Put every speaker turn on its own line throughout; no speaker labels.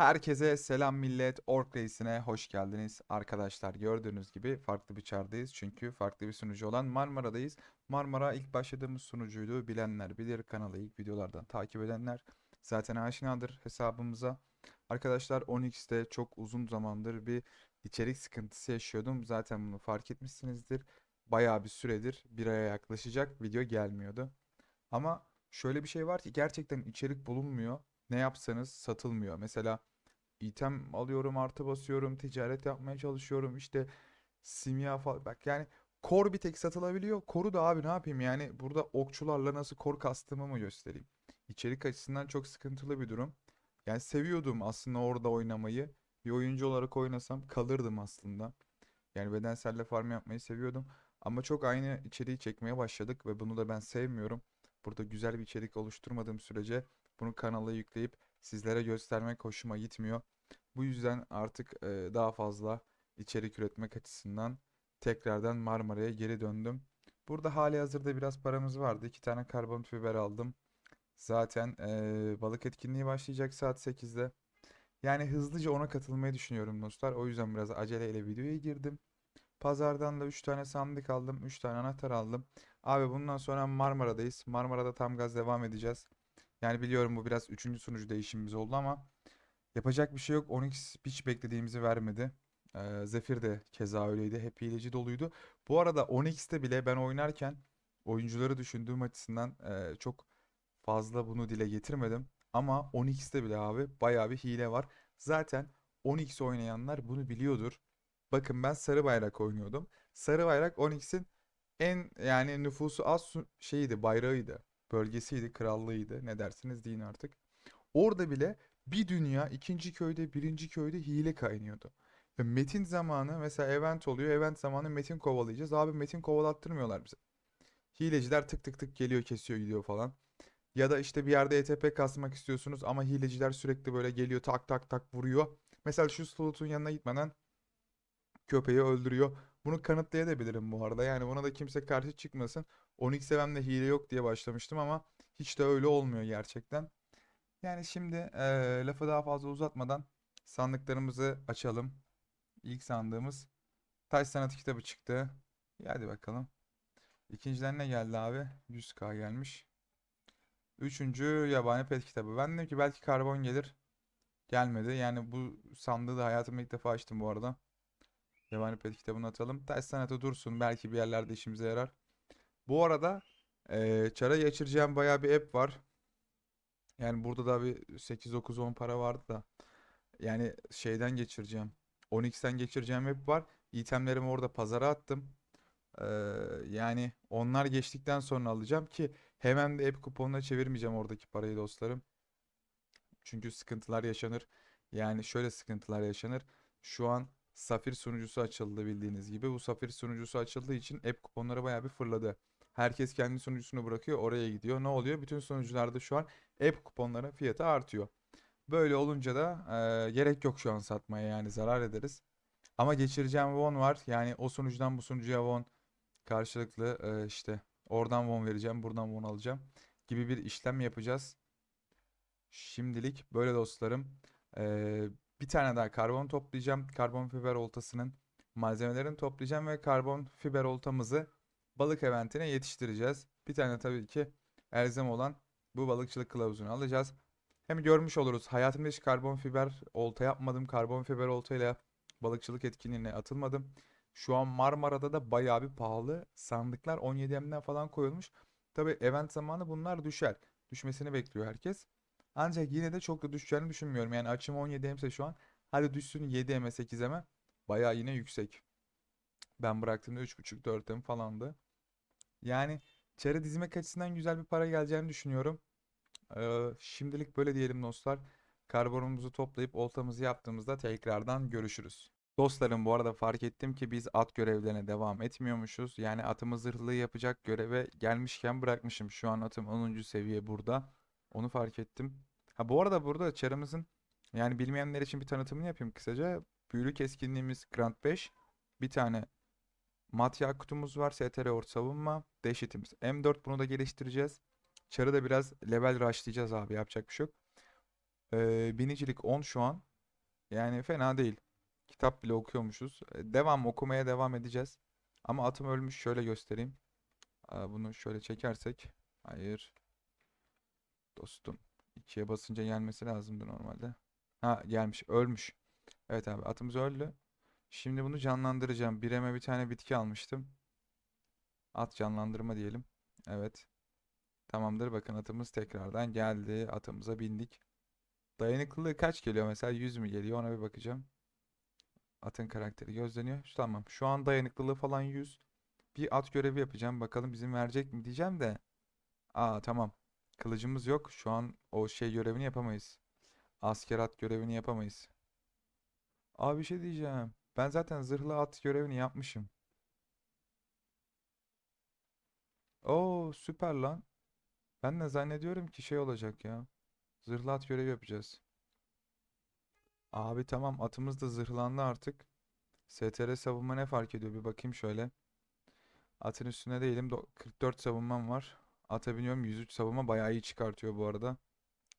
Herkese selam millet. Ork Reis'ine hoş geldiniz. Arkadaşlar gördüğünüz gibi farklı bir çardayız. Çünkü farklı bir sunucu olan Marmara'dayız. Marmara ilk başladığımız sunucuydu. Bilenler bilir. Kanalı ilk videolardan takip edenler zaten aşinadır hesabımıza. Arkadaşlar 10x'te çok uzun zamandır bir içerik sıkıntısı yaşıyordum. Zaten bunu fark etmişsinizdir. Bayağı bir süredir bir aya yaklaşacak video gelmiyordu. Ama şöyle bir şey var ki gerçekten içerik bulunmuyor. Ne yapsanız satılmıyor. Mesela item alıyorum, artı basıyorum, ticaret yapmaya çalışıyorum. İşte simya falan. Bak yani kor bir tek satılabiliyor. Koru da abi ne yapayım yani burada okçularla nasıl kor kastığımı mı göstereyim? İçerik açısından çok sıkıntılı bir durum. Yani seviyordum aslında orada oynamayı. Bir oyuncu olarak oynasam kalırdım aslında. Yani bedenselle farm yapmayı seviyordum. Ama çok aynı içeriği çekmeye başladık ve bunu da ben sevmiyorum. Burada güzel bir içerik oluşturmadığım sürece bunu kanala yükleyip sizlere göstermek hoşuma gitmiyor. Bu yüzden artık e, daha fazla içerik üretmek açısından tekrardan Marmara'ya geri döndüm. Burada hali hazırda biraz paramız vardı. İki tane karbon fiber aldım. Zaten e, balık etkinliği başlayacak saat 8'de. Yani hızlıca ona katılmayı düşünüyorum dostlar. O yüzden biraz aceleyle videoya girdim. Pazardan da 3 tane sandık aldım. 3 tane anahtar aldım. Abi bundan sonra Marmara'dayız. Marmara'da tam gaz devam edeceğiz. Yani biliyorum bu biraz 3. sunucu değişimimiz oldu ama yapacak bir şey yok. Onyx hiç beklediğimizi vermedi. Ee, Zephyr de keza öyleydi. Hep hileci doluydu. Bu arada Onyx'te bile ben oynarken oyuncuları düşündüğüm açısından e, çok fazla bunu dile getirmedim. Ama Onyx'te bile abi bayağı bir hile var. Zaten Onyx oynayanlar bunu biliyordur. Bakın ben sarı bayrak oynuyordum. Sarı bayrak Onyx'in en yani nüfusu az şeyiydi, bayrağıydı. Bölgesiydi, krallığıydı. Ne dersiniz deyin artık. Orada bile bir dünya ikinci köyde, birinci köyde hile kaynıyordu. Ve Metin zamanı mesela event oluyor. Event zamanı Metin kovalayacağız. Abi Metin kovalattırmıyorlar bize. Hileciler tık tık tık geliyor, kesiyor, gidiyor falan. Ya da işte bir yerde ETP kasmak istiyorsunuz ama hileciler sürekli böyle geliyor tak tak tak vuruyor. Mesela şu slotun yanına gitmeden köpeği öldürüyor. Bunu kanıtlayabilirim bu arada. Yani buna da kimse karşı çıkmasın. Onyx Seven'de hile yok diye başlamıştım ama hiç de öyle olmuyor gerçekten. Yani şimdi eee, lafı daha fazla uzatmadan sandıklarımızı açalım. İlk sandığımız Taş Sanatı kitabı çıktı. İyi, Hadi bakalım. İkinciden ne geldi abi? 100k gelmiş. Üçüncü yabani pet kitabı. Ben dedim ki belki karbon gelir. Gelmedi. Yani bu sandığı da hayatımda ilk defa açtım bu arada. Yabani pet kitabını atalım. Taş sanatı dursun. Belki bir yerlerde işimize yarar. Bu arada eee çara geçireceğim bayağı bir app var. Yani burada da bir 8-9-10 para vardı da. Yani şeyden geçireceğim. Onyx'ten geçireceğim app var. İtemlerimi orada pazara attım. Eee, yani onlar geçtikten sonra alacağım ki hemen de app kuponuna çevirmeyeceğim oradaki parayı dostlarım. Çünkü sıkıntılar yaşanır. Yani şöyle sıkıntılar yaşanır. Şu an Safir sunucusu açıldı bildiğiniz gibi. Bu Safir sunucusu açıldığı için app kuponları bayağı bir fırladı. Herkes kendi sunucusunu bırakıyor, oraya gidiyor. Ne oluyor? Bütün sunucularda şu an app kuponların fiyatı artıyor. Böyle olunca da e, gerek yok şu an satmaya yani zarar ederiz. Ama geçireceğim won var. Yani o sunucudan bu sunucuya won karşılıklı e, işte oradan won vereceğim, buradan won alacağım gibi bir işlem yapacağız. Şimdilik böyle dostlarım. Ee, bir tane daha karbon toplayacağım. Karbon fiber oltasının malzemelerini toplayacağım ve karbon fiber oltamızı balık eventine yetiştireceğiz. Bir tane tabii ki elzem olan bu balıkçılık kılavuzunu alacağız. Hem görmüş oluruz. Hayatımda hiç karbon fiber olta yapmadım. Karbon fiber oltayla balıkçılık etkinliğine atılmadım. Şu an Marmara'da da bayağı bir pahalı sandıklar 17M'den falan koyulmuş. Tabii event zamanı bunlar düşer. Düşmesini bekliyor herkes. Ancak yine de çok da düşeceğini düşünmüyorum. Yani açım 17 ise şu an. Hadi düşsün 7 M'e 8 M'e. Bayağı yine yüksek. Ben bıraktığımda 3.5-4 M falandı. Yani çare dizmek açısından güzel bir para geleceğini düşünüyorum. Ee, şimdilik böyle diyelim dostlar. Karbonumuzu toplayıp oltamızı yaptığımızda tekrardan görüşürüz. Dostlarım bu arada fark ettim ki biz at görevlerine devam etmiyormuşuz. Yani atımı zırhlı yapacak göreve gelmişken bırakmışım. Şu an atım 10. seviye burada. Onu fark ettim. Ha bu arada burada çarımızın yani bilmeyenler için bir tanıtımını yapayım kısaca. Büyülü keskinliğimiz Grand 5. Bir tane Matya kutumuz var. STR Ort savunma. Deşitimiz M4 bunu da geliştireceğiz. Çarı da biraz level rushlayacağız abi yapacak bir şey yok. Ee, binicilik 10 şu an. Yani fena değil. Kitap bile okuyormuşuz. E, Devam okumaya devam edeceğiz. Ama atım ölmüş. Şöyle göstereyim. Aa, Bunu şöyle çekersek. Hayır. Dostum. ikiye basınca gelmesi lazımdı normalde. Ha gelmiş. Ölmüş. Evet abi atımız öldü. Şimdi bunu canlandıracağım. Bireme bir tane bitki almıştım. At canlandırma diyelim. Evet. Tamamdır. Bakın atımız tekrardan geldi. Atımıza bindik. Dayanıklılığı kaç geliyor mesela? 100 mü geliyor? Ona bir bakacağım. Atın karakteri gözleniyor. Şu- Tamam. Şu an dayanıklılığı falan 100. Bir at görevi yapacağım. Bakalım bizim verecek mi diyeceğim de. Aa tamam. Kılıcımız yok. Şu an o şey görevini yapamayız. Asker at görevini yapamayız. Abi bir şey diyeceğim. Ben zaten zırhlı at görevini yapmışım. Oo süper lan. Ben de zannediyorum ki şey olacak ya. Zırhlı at görevi yapacağız. Abi tamam atımız da zırhlandı artık. STR savunma ne fark ediyor? Bir bakayım şöyle. Atın üstüne değilim. Do- 44 savunmam var. Ata biniyorum. 103 savunma bayağı iyi çıkartıyor bu arada.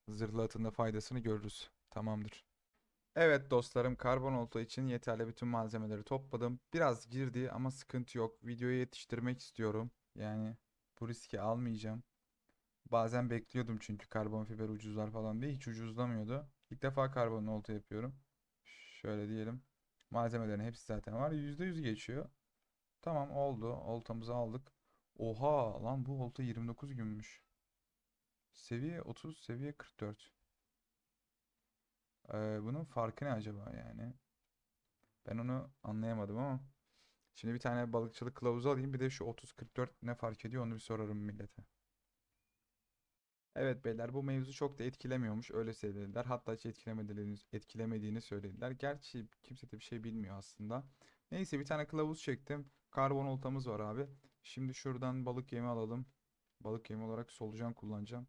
Zırhlı atın da faydasını görürüz. Tamamdır. Evet dostlarım karbon olta için yeterli bütün malzemeleri topladım. Biraz girdi ama sıkıntı yok. Videoyu yetiştirmek istiyorum. Yani bu riski almayacağım. Bazen bekliyordum çünkü karbon fiber ucuzlar falan diye hiç ucuzlamıyordu. İlk defa karbon olta yapıyorum. Şöyle diyelim. Malzemelerin hepsi zaten var. %100 geçiyor. Tamam oldu. Oltamızı aldık. Oha lan bu olta 29 günmüş. Seviye 30, seviye 44. Ee, bunun farkı ne acaba yani? Ben onu anlayamadım ama. Şimdi bir tane balıkçılık kılavuzu alayım. Bir de şu 30-44 ne fark ediyor onu bir sorarım millete. Evet beyler bu mevzu çok da etkilemiyormuş öyle söylediler. Hatta hiç etkilemediğini, etkilemediğini söylediler. Gerçi kimse de bir şey bilmiyor aslında. Neyse bir tane kılavuz çektim. Karbon oltamız var abi. Şimdi şuradan balık yemi alalım. Balık yemi olarak solucan kullanacağım.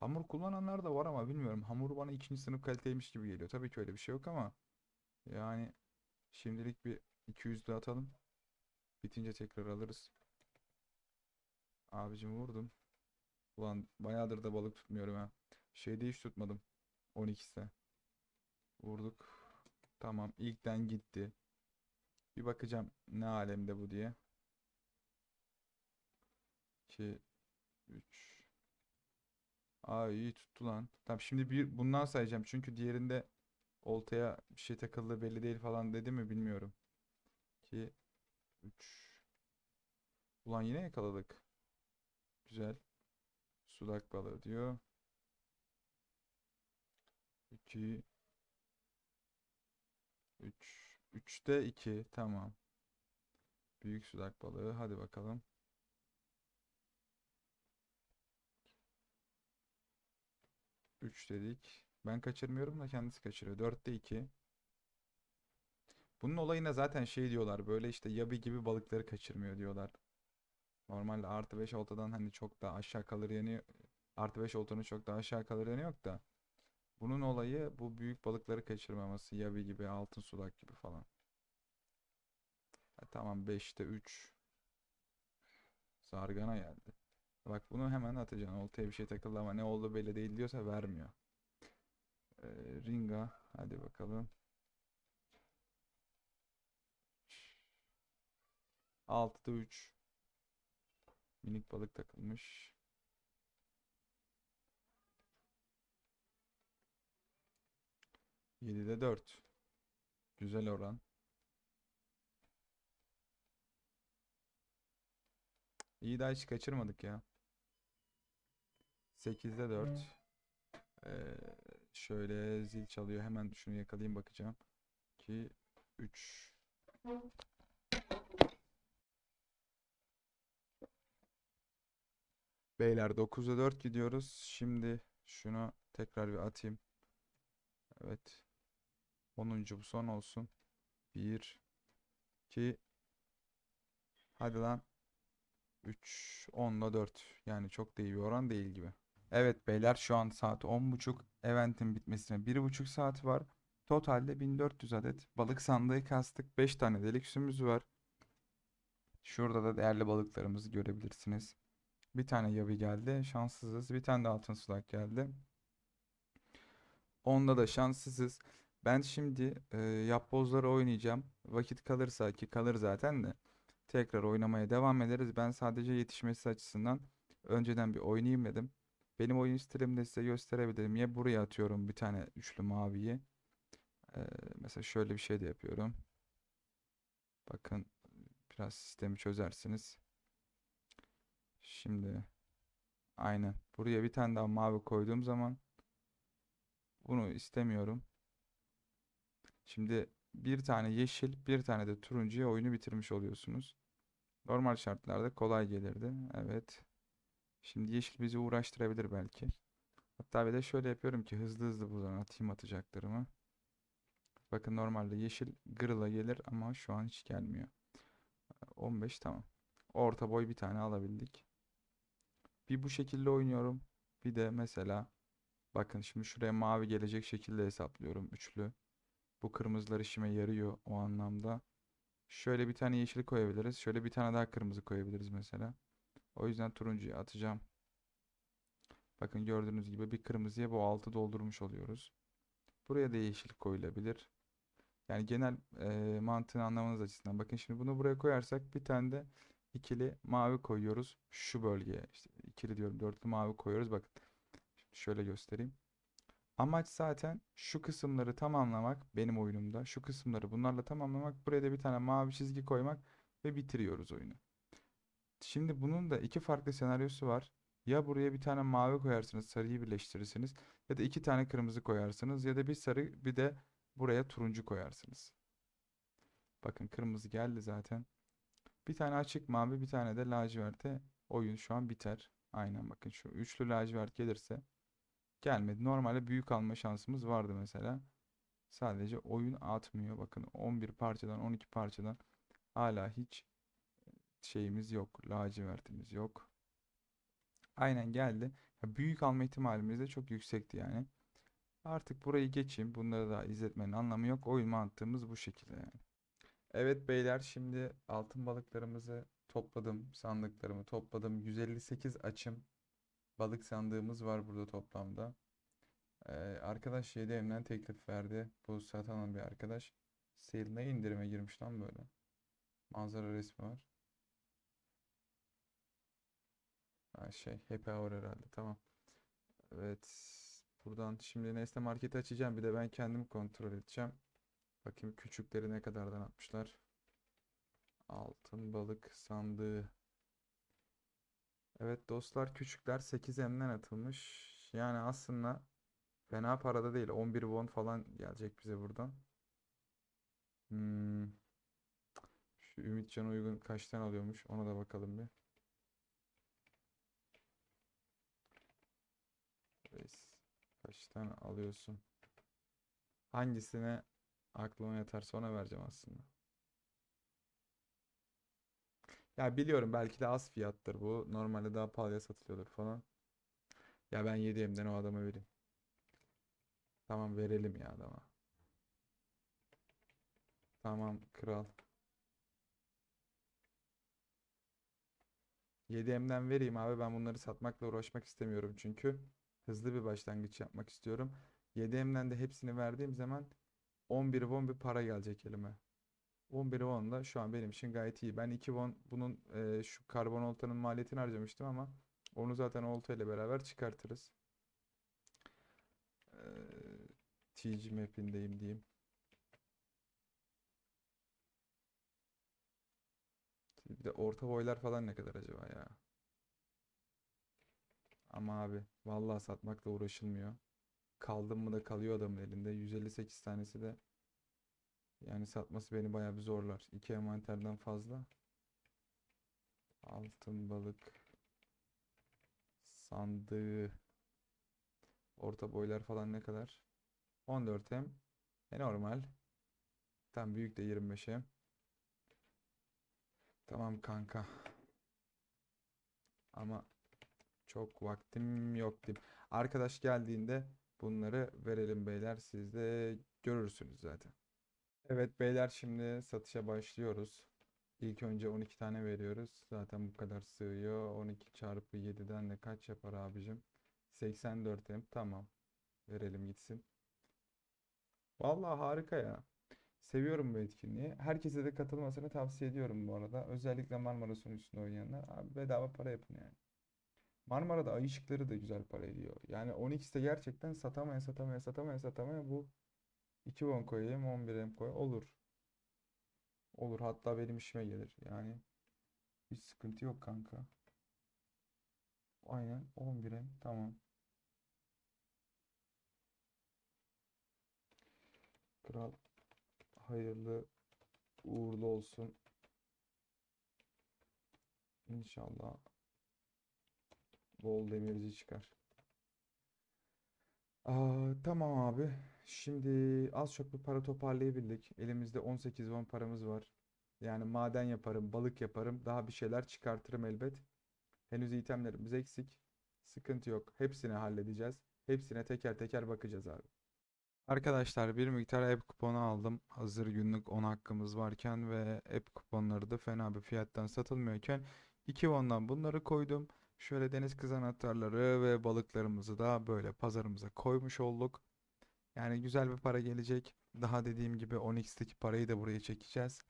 Hamur kullananlar da var ama bilmiyorum. Hamur bana ikinci sınıf kaliteymiş gibi geliyor. Tabii ki öyle bir şey yok ama yani şimdilik bir 200'lü atalım. Bitince tekrar alırız. Abicim vurdum. Ulan bayağıdır da balık tutmuyorum ha. Şeyde hiç tutmadım. 12'de. Vurduk. Tamam ilkten gitti. Bir bakacağım ne alemde bu diye. 2 3 Aa iyi tuttu lan. Tamam şimdi bir bundan sayacağım. Çünkü diğerinde oltaya bir şey takıldığı belli değil falan dedi mi bilmiyorum. 2 3 Ulan yine yakaladık. Güzel. Sudak balığı diyor. 2 3 3'te 2 tamam. Büyük sudak balığı hadi bakalım. 3 dedik. Ben kaçırmıyorum da kendisi kaçırıyor. 4'te 2. Bunun olayına zaten şey diyorlar. Böyle işte yabi gibi balıkları kaçırmıyor diyorlar. Normalde artı 5 oltadan hani çok da aşağı kalır yanı artı 5 oltanın çok da aşağı kalır yanı yok da. Bunun olayı bu büyük balıkları kaçırmaması. Yabi gibi, altın sudak gibi falan. Ha, tamam 5'te 3. Zargana geldi. Bak bunu hemen atacaksın. Oltaya bir şey takıldı ama ne oldu belli değil diyorsa vermiyor. Ee, Ringa. Hadi bakalım. 6'da 3. Minik balık takılmış. Yedide 4. Güzel oran. İyi daha hiç kaçırmadık ya. 8'de 4. Ee, şöyle zil çalıyor. Hemen şunu yakalayayım bakacağım. 2 3 Beyler 9'da 4 gidiyoruz. Şimdi şunu tekrar bir atayım. Evet. 10. bu son olsun. 1 2 Hadi lan. 3 10'la 4. Yani çok da iyi bir oran değil gibi. Evet beyler şu an saat 10.30. Eventin bitmesine 1.5 saat var. Totalde 1400 adet balık sandığı kastık. 5 tane deliksümüz var. Şurada da değerli balıklarımızı görebilirsiniz. Bir tane yabi geldi. Şanssızız. Bir tane de altın sulak geldi. Onda da şanssızız. Ben şimdi e, yapbozları oynayacağım. Vakit kalırsa ki kalır zaten de tekrar oynamaya devam ederiz. Ben sadece yetişmesi açısından önceden bir oynayayım dedim. Benim oyun stilimde size gösterebilirim. Ya buraya atıyorum bir tane üçlü maviyi. E, mesela şöyle bir şey de yapıyorum. Bakın biraz sistemi çözersiniz. Şimdi aynen buraya bir tane daha mavi koyduğum zaman bunu istemiyorum. Şimdi bir tane yeşil, bir tane de turuncuya oyunu bitirmiş oluyorsunuz. Normal şartlarda kolay gelirdi. Evet. Şimdi yeşil bizi uğraştırabilir belki. Hatta bir de şöyle yapıyorum ki hızlı hızlı buradan atayım atacaklarımı. Bakın normalde yeşil gırla gelir ama şu an hiç gelmiyor. 15 tamam. Orta boy bir tane alabildik. Bir bu şekilde oynuyorum. Bir de mesela bakın şimdi şuraya mavi gelecek şekilde hesaplıyorum. Üçlü. Bu kırmızılar işime yarıyor o anlamda. Şöyle bir tane yeşil koyabiliriz. Şöyle bir tane daha kırmızı koyabiliriz mesela. O yüzden turuncuyu atacağım. Bakın gördüğünüz gibi bir kırmızıya bu altı doldurmuş oluyoruz. Buraya da yeşil koyulabilir. Yani genel e, mantığını anlamanız açısından. Bakın şimdi bunu buraya koyarsak bir tane de ikili mavi koyuyoruz. Şu bölgeye. İşte ikili diyorum dörtlü mavi koyuyoruz. Bakın. Şimdi şöyle göstereyim. Amaç zaten şu kısımları tamamlamak benim oyunumda. Şu kısımları bunlarla tamamlamak. Buraya da bir tane mavi çizgi koymak ve bitiriyoruz oyunu. Şimdi bunun da iki farklı senaryosu var. Ya buraya bir tane mavi koyarsınız, sarıyı birleştirirsiniz. Ya da iki tane kırmızı koyarsınız. Ya da bir sarı bir de buraya turuncu koyarsınız. Bakın kırmızı geldi zaten. Bir tane açık mavi, bir tane de laciverte oyun şu an biter. Aynen bakın şu üçlü lacivert gelirse gelmedi. Normalde büyük alma şansımız vardı mesela. Sadece oyun atmıyor. Bakın 11 parçadan 12 parçadan hala hiç şeyimiz yok. Lacivertimiz yok. Aynen geldi. Ya büyük alma ihtimalimiz de çok yüksekti yani. Artık burayı geçeyim. Bunları da izletmenin anlamı yok. Oyun mantığımız bu şekilde yani. Evet beyler şimdi altın balıklarımızı topladım. Sandıklarımı topladım. 158 açım balık sandığımız var burada toplamda. Ee, arkadaş 7 emden teklif verdi. Bu satan bir arkadaş. Sale ne indirime girmiş lan böyle. Manzara resmi var. Şey happy hour herhalde tamam. Evet. Buradan şimdi Nesne Market'i açacağım. Bir de ben kendim kontrol edeceğim. Bakayım küçükleri ne kadardan atmışlar. Altın balık sandığı. Evet dostlar küçükler 8M'den atılmış. Yani aslında fena parada değil. 11 won falan gelecek bize buradan. Hmm. Şu Ümitcan Uygun kaçtan alıyormuş? Ona da bakalım bir. Reis, kaçtan alıyorsun? Hangisine aklıma yatarsa ona vereceğim aslında. Ya biliyorum belki de az fiyattır bu. Normalde daha pahalıya satılıyordur falan. Ya ben 7M'den o adama vereyim. Tamam verelim ya adama. Tamam kral. 7M'den vereyim abi ben bunları satmakla uğraşmak istemiyorum çünkü hızlı bir başlangıç yapmak istiyorum. 7M'den de hepsini verdiğim zaman 11 won bir para gelecek elime. 11 won da şu an benim için gayet iyi. Ben 2 won bunun e, şu karbon oltanın maliyetini harcamıştım ama onu zaten olta ile beraber çıkartırız. E, TG map'indeyim diyeyim. Bir de orta boylar falan ne kadar acaba ya? Ama abi vallahi satmakla uğraşılmıyor. Kaldım mı da kalıyor adamın elinde. 158 tanesi de yani satması beni bayağı bir zorlar. İki envanterden fazla. Altın balık sandığı orta boylar falan ne kadar? 14M. E normal. Tam büyük de 25M. Tamam kanka. Ama çok vaktim yok diyeyim. Arkadaş geldiğinde bunları verelim beyler. Siz de görürsünüz zaten. Evet beyler şimdi satışa başlıyoruz. İlk önce 12 tane veriyoruz. Zaten bu kadar sığıyor. 12 çarpı 7'den de kaç yapar abicim? 84 M. Tamam. Verelim gitsin. Vallahi harika ya. Seviyorum bu etkinliği. Herkese de katılmasını tavsiye ediyorum bu arada. Özellikle Marmara sunucusunda oynayanlar. Abi bedava para yapın yani. Marmara'da ay ışıkları da güzel para ediyor. Yani 10x'te gerçekten satamaya satamaya satamaya satamaya bu 2 won koyayım 11 em koy olur. Olur hatta benim işime gelir. Yani hiç sıkıntı yok kanka. Aynen 11 em tamam. Kral hayırlı uğurlu olsun. İnşallah bol demirci çıkar. Aa, tamam abi. Şimdi az çok bir para toparlayabildik. Elimizde 18 won paramız var. Yani maden yaparım, balık yaparım. Daha bir şeyler çıkartırım elbet. Henüz itemlerimiz eksik. Sıkıntı yok. Hepsini halledeceğiz. Hepsine teker teker bakacağız abi. Arkadaşlar bir miktar app kuponu aldım. Hazır günlük 10 hakkımız varken ve app kuponları da fena bir fiyattan satılmıyorken 2 won'dan bunları koydum. Şöyle deniz kız anahtarları ve balıklarımızı da böyle pazarımıza koymuş olduk. Yani güzel bir para gelecek. Daha dediğim gibi 10x'teki parayı da buraya çekeceğiz.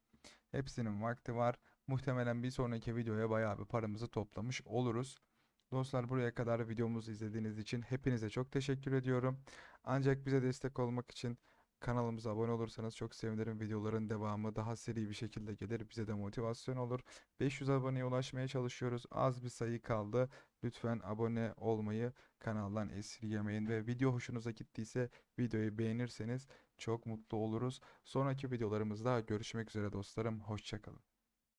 Hepsinin vakti var. Muhtemelen bir sonraki videoya bayağı bir paramızı toplamış oluruz. Dostlar buraya kadar videomuzu izlediğiniz için hepinize çok teşekkür ediyorum. Ancak bize destek olmak için kanalımıza abone olursanız çok sevinirim. Videoların devamı daha seri bir şekilde gelir. Bize de motivasyon olur. 500 aboneye ulaşmaya çalışıyoruz. Az bir sayı kaldı. Lütfen abone olmayı kanaldan esirgemeyin ve video hoşunuza gittiyse videoyu beğenirseniz çok mutlu oluruz. Sonraki videolarımızda görüşmek üzere dostlarım. Hoşçakalın.